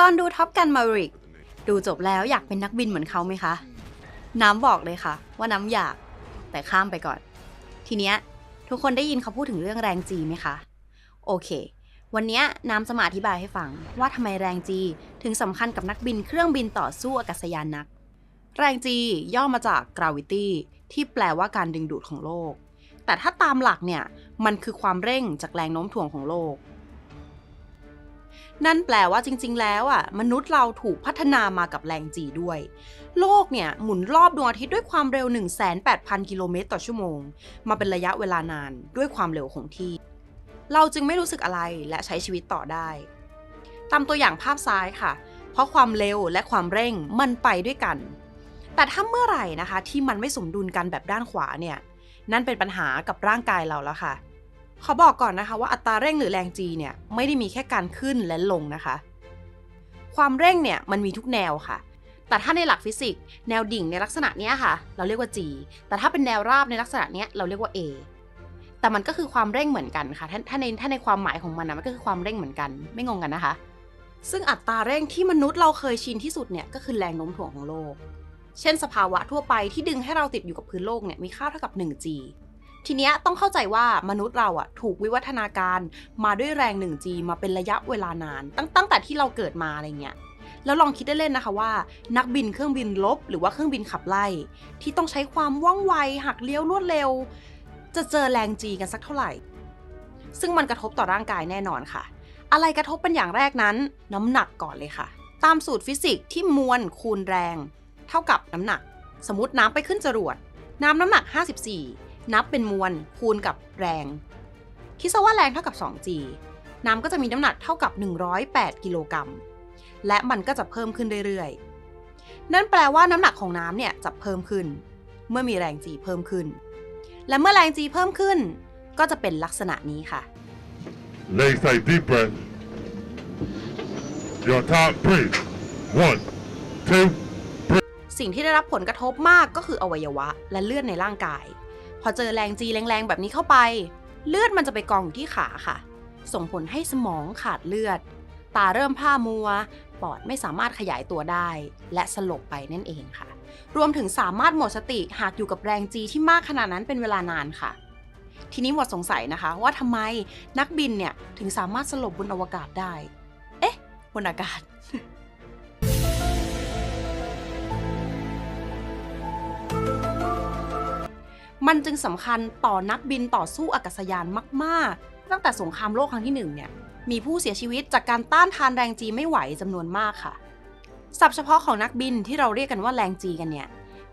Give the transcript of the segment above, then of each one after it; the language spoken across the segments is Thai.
ตอนดูท็อปกันมาริก ดูจบแล้วอยากเป็นนักบินเหมือนเขาไหมคะ น้ำบอกเลยค่ะ ว่าน้ำอยาก แต่ข้ามไปก่อน ทีเนี้ยทุกคนได้ยินเขาพูดถึงเรื่องแรงจีไหมคะ โอเค วันเนี้ยน้ำจะมาอธิบายให้ฟังว่าทำไมแรงจีถึงสำคัญกับนักบินเครื่องบินต่อสู้อากาศยานนัก แรงจีย่อมาจาก gravity ที่แปลว่าการดึงดูดของโลก แต่ถ้าตามหลักเนี่ย มันคือความเร่งจากแรงโน้มถ่วงของโลก นั่นแปลว่าจริง ๆ แล้วอะมนุษย์เราถูกพัฒนามากับแรงจีด้วย โลกเนี่ยหมุนรอบดวงอาทิตย์ด้วยความเร็ว 1,800 กิโลเมตรต่อชั่วโมง มาเป็นระยะเวลานานด้วยความเร็วคงที่ เราจึงไม่รู้สึกอะไรและใช้ชีวิตต่อได้ ตามตัวอย่างภาพซ้ายค่ะ เพราะความเร็วและความเร่งมันไปด้วยกัน แต่ถ้าเมื่อไหร่นะคะที่มันไม่สมดุลกันแบบด้านขวาเนี่ยนั่นเป็นปัญหากับร่างกายเราแล้วค่ะ ขอบอกก่อนนะคะว่าอัตราเร่งหรือแรง G เนี่ยไม่ได้มีแค่การขึ้นและลงนะคะ ความเร่งเนี่ยมันมีทุกแนวค่ะ แต่ถ้าในหลักฟิสิกส์แนวดิ่งในลักษณะเนี้ยค่ะ เราเรียกว่า G แต่ถ้าเป็นแนวราบในลักษณะเนี้ยเราเรียกว่า A แต่มันก็คือความเร่งเหมือนกันค่ะ ถ้าถ้าในถ้าในความหมายของมันนะมันก็คือความเร่งเหมือนกัน ไม่งงกันนะคะ ซึ่งอัตราเร่งที่มนุษย์เราเคยชินที่สุดเนี่ยก็คือแรงโน้มถ่วงของโลก เช่น สภาวะทั่วไปที่ดึงให้เราติดอยู่กับพื้นโลกเนี่ยมีค่าเท่ากับ 1G ทีเนี้ยต้องเข้าใจว่ามนุษย์เราอะถูกวิวัฒนาการมาด้วยแรง 1G มาเป็นระยะเวลานาน ตั้งตั้งแต่ที่เราเกิดมาอะไรเงี้ยแล้วลองคิดได้เล่นนะคะว่า นักบินเครื่องบินลบ หรือว่าเครื่องบินขับไล่ ที่ต้องใช้ความว่องไวหักเลี้ยวรวดเร็ว จะเจอแรง G กันสักเท่าไหร่ ซึ่งมันกระทบต่อร่างกายแน่นอนค่ะ อะไรกระทบเป็นอย่างแรกนั้น น้ำหนักก่อนเลยค่ะ ตามสูตรฟิสิกส์ที่มวลคูณแรง เท่ากับน้ำหนัก สมมติน้ำไปขึ้นจรวด น้ำน้ำหนัก 54 นับเป็นมวลคูณกับแรง คิดซะว่าแรงเท่ากับ 2g น้ำก็จะมีน้ำหนักเท่ากับ 108 กิโลกรัม และมันก็จะเพิ่มขึ้นเรื่อยๆ นั่นแปลว่าน้ำหนักของน้ำเนี่ยจะเพิ่มขึ้น เมื่อมีแรง g เพิ่มขึ้น และเมื่อแรง g เพิ่มขึ้น ก็จะเป็นลักษณะนี้ค่ะ Legs take deep breath. Your top breathe. One, two, สิ่งที่ได้รับผลกระทบมากก็คืออวัยวะและเลือดในร่างกาย พอเจอแรงจีแรงๆแบบนี้เข้าไป เลือดมันจะไปกองอยู่ที่ขาค่ะ ส่งผลให้สมองขาดเลือด ตาเริ่มพร่ามัว ปอดไม่สามารถขยายตัวได้ และสลบไปนั่นเองค่ะ รวมถึงสามารถหมดสติหากอยู่กับแรงจีที่มากขนาดนั้นเป็นเวลานานค่ะ ทีนี้หมดสงสัยนะคะว่าทำไมนักบินเนี่ยถึงสามารถสลบบนอวกาศได้ เอ๊ะ บนอากาศ มันจึงสำคัญต่อนักบินต่อสู้อากาศยานมากๆ ตั้งแต่สงครามโลกครั้งที่หนึ่งเนี่ยมีผู้เสียชีวิตจากการต้านทานแรงจีไม่ไหวจำนวนมากค่ะศัพท์เฉพาะของนักบินที่เราเรียกกันว่าแรงจีกันเนี่ย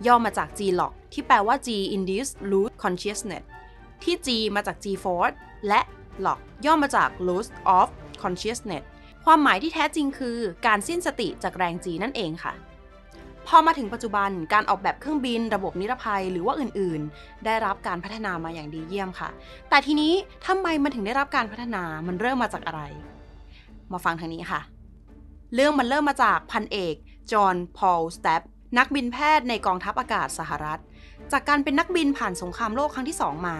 ย่อมาจาก G lock ที่แปลว่า G induced loss consciousness ที่ G มาจาก G force และ lock ย่อมาจาก loss of consciousness ความหมายที่แท้จริงคือการสิ้นสติจากแรง G นั่นเองค่ะ พอมาถึงปัจจุบันการออกแบบเครื่องบิน ระบบนิรภัยหรือว่าอื่นๆ ได้รับการพัฒนามาอย่างดีเยี่ยมค่ะ แต่ทีนี้ทำไมมันถึงได้รับการพัฒนามันเริ่มมาจากอะไร มาฟังทางนี้ค่ะ เรื่องมันเริ่มมาจากพันเอก จอห์น พอล สเตปนักบินแพทย์ในกองทัพอากาศสหรัฐ จากการเป็นนักบินผ่านสงครามโลกครั้งที่ 2 มา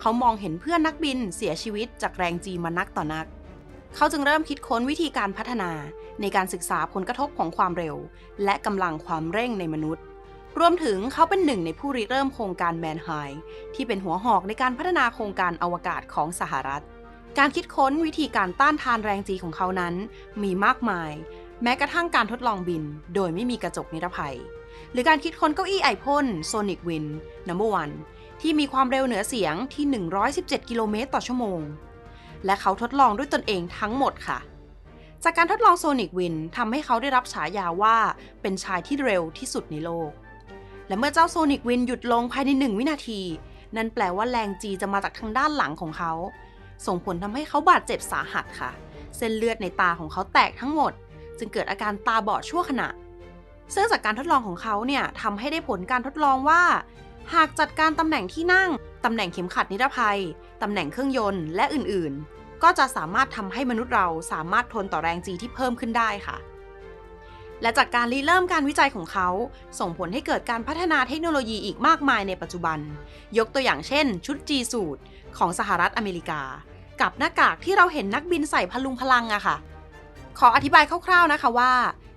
เขามองเห็นเพื่อนนักบินเสียชีวิตจากแรงจีมานักต่อนัก เขาจึงเริ่มคิดค้นวิธีการพัฒนา ในการศึกษาผลกระทบของความเร็ว และกำลังความเร่งในมนุษย์ รวมถึงเขาเป็นหนึ่งในผู้ริเริ่มโครงการแมนไฮที่เป็นหัวหอกในการพัฒนาโครงการอวกาศของสหรัฐ การคิดค้นวิธีการต้านทานแรงจีของเขานั้น มีมากมาย แม้กระทั่งการทดลองบิน โดยไม่มีกระจกนิรภัย หรือการคิดค้นเก้าอี้ไอพ่น Sonic Wind Number One ที่มีความเร็วเหนือเสียงที่ 117 กิโลเมตรต่อชั่วโมง และเขาทดลองด้วยตนเองทั้งหมดค่ะ จากการทดลองโซนิกวินทำให้เขาได้รับฉายาว่าเป็นชายที่เร็วที่สุดในโลก และเมื่อเจ้าโซนิกวินหยุดลงภายในหนึ่งวินาที นั่นแปลว่าแรงจีจะมาจากทางด้านหลังของเขา ส่งผลทำให้เขาบาดเจ็บสาหัสค่ะ เส้นเลือดในตาของเขาแตกทั้งหมด จึงเกิดอาการตาบอดชั่วขณะ ซึ่งจากการทดลองของเขาเนี่ยทำให้ได้ผลการทดลองว่า หากจัดการตำแหน่งที่นั่งตำแหน่งเข็มขัดนิรภัยตำแหน่งเครื่องยนต์และอื่นๆ ก็จะสามารถทำให้มนุษย์เราสามารถทนต่อแรงจีที่เพิ่มขึ้นได้ค่ะ และจากการริเริ่มการวิจัยของเขา ส่งผลให้เกิดการพัฒนาเทคโนโลยีอีกมากมายในปัจจุบัน ยกตัวอย่างเช่น ชุด G สูตรของสหรัฐอเมริกา กับหน้ากากที่เราเห็นนักบินใส่พลุงพลังอะค่ะ ขออธิบายคร่าวๆนะคะว่า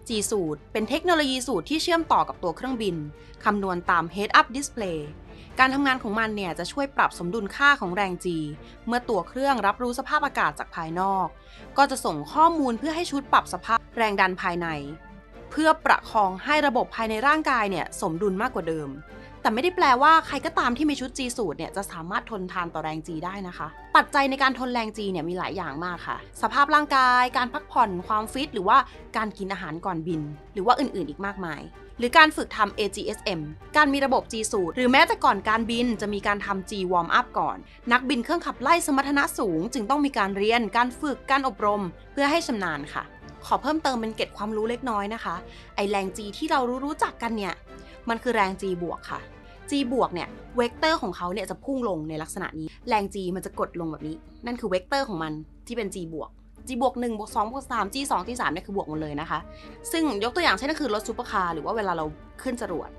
G สูตรเป็นเทคโนโลยีสูตรที่เชื่อมต่อกับตัวเครื่องบิน คำนวณตาม Head Up Display การทำงานของมันเนี่ยจะช่วยปรับสมดุลค่าของแรง G เมื่อตัวเครื่องรับรู้สภาพอากาศจากภายนอก ก็จะส่งข้อมูลเพื่อให้ชุดปรับสภาพแรงดันภายใน เพื่อประคองให้ระบบภายในร่างกายเนี่ยสมดุลมากกว่าเดิม แต่ไม่ได้แปลว่าใครก็ตามที่มีชุด G สูตรเนี่ยจะสามารถทนทานต่อแรง G ได้นะคะ ปัจจัยในการทนแรง G เนี่ยมีหลายอย่างมากค่ะ สภาพร่างกาย การพักผ่อนความฟิต หรือว่าการกินอาหารก่อนบิน หรือว่าอื่นๆอีกมากมาย หรือการฝึกทำ AGSM การมีระบบ G สูตรหรือแม้แต่ก่อนการบินจะมีการทำ G warm up ก่อน นักบินเครื่องขับไล่สมรรถนะสูง จึงต้องมีการเรียน การฝึกการอบรม เพื่อให้ชำนาญค่ะขอเพิ่มเติมเป็นเกร็ดความรู้เล็กน้อยนะคะ ไอแรง G ที่เรารู้รู้จักกันเนี่ย มันคือแรง G บวกค่ะ G บวกเนี่ยเวกเตอร์ของเขาเนี่ยจะพุ่งลงในลักษณะนี้ แรง G มันจะกดลงแบบนี้ นั่นคือเวกเตอร์ของมันที่เป็น G บวก G บวก1บวก2บวก3 G 2 G 3เนี่ยคือบวกหมดเลยนะคะ ซึ่งยกตัวอย่างเช่นก็คือรถซูเปอร์คาร์หรือว่าเวลาเราขึ้นจรวด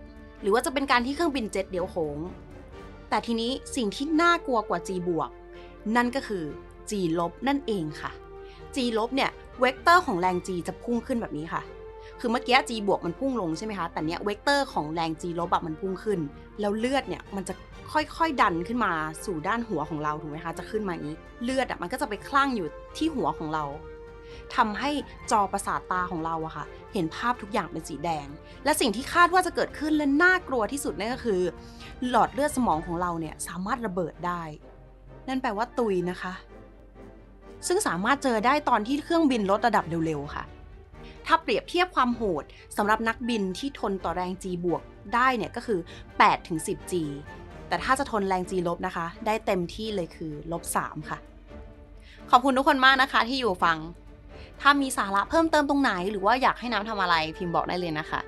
หรือว่าจะเป็นการที่เครื่องบินเจ็ตเดียวโค้งแต่ทีนี้สิ่งที่น่ากลัวกว่า G บวกนั่นก็คือ G ลบนั่นเองค่ะ G ลบเนี่ยเวกเตอร์ของแรง G จะพุ่งขึ้นแบบนี้ค่ะ คือเมื่อกี้ G บวกมันพุ่งลงใช่ไหมคะ แต่เนี้ยเวกเตอร์ของแรง G ลบอะมันพุ่งขึ้น แล้วเลือดเนี่ยมันจะค่อยๆดันขึ้นมาสู่ด้านหัวของเราถูกไหมคะ จะขึ้นมาอย่างนี้ เลือดอะมันก็จะไปคลั่งอยู่ที่หัวของเราทำให้จอประสาทตาของเราอะค่ะ เห็นภาพทุกอย่างเป็นสีแดง และสิ่งที่คาดว่าจะเกิดขึ้นและน่ากลัวที่สุดนั่นก็คือ หลอดเลือดสมองของเราเนี่ยสามารถระเบิดได้ นั่นแปลว่าตุยนะคะ ซึ่งสามารถเจอได้ตอนที่เครื่องบินลดระดับเร็วๆค่ะ ถ้าเปรียบเทียบความโหดสำหรับนักบินที่ทนต่อแรง G บวกได้เนี่ยก็คือ8ถึง10 G แต่ถ้าจะทนแรง G ลบนะคะ ได้เต็มที่เลยคือลบ3ค่ะ ขอบคุณทุกคนมากนะคะที่อยู่ฟัง ถ้ามีสาระเพิ่มเติมตรงไหน หรือว่าอยากให้น้ำทำอะไรพิมพ์บอกได้เลยนะคะ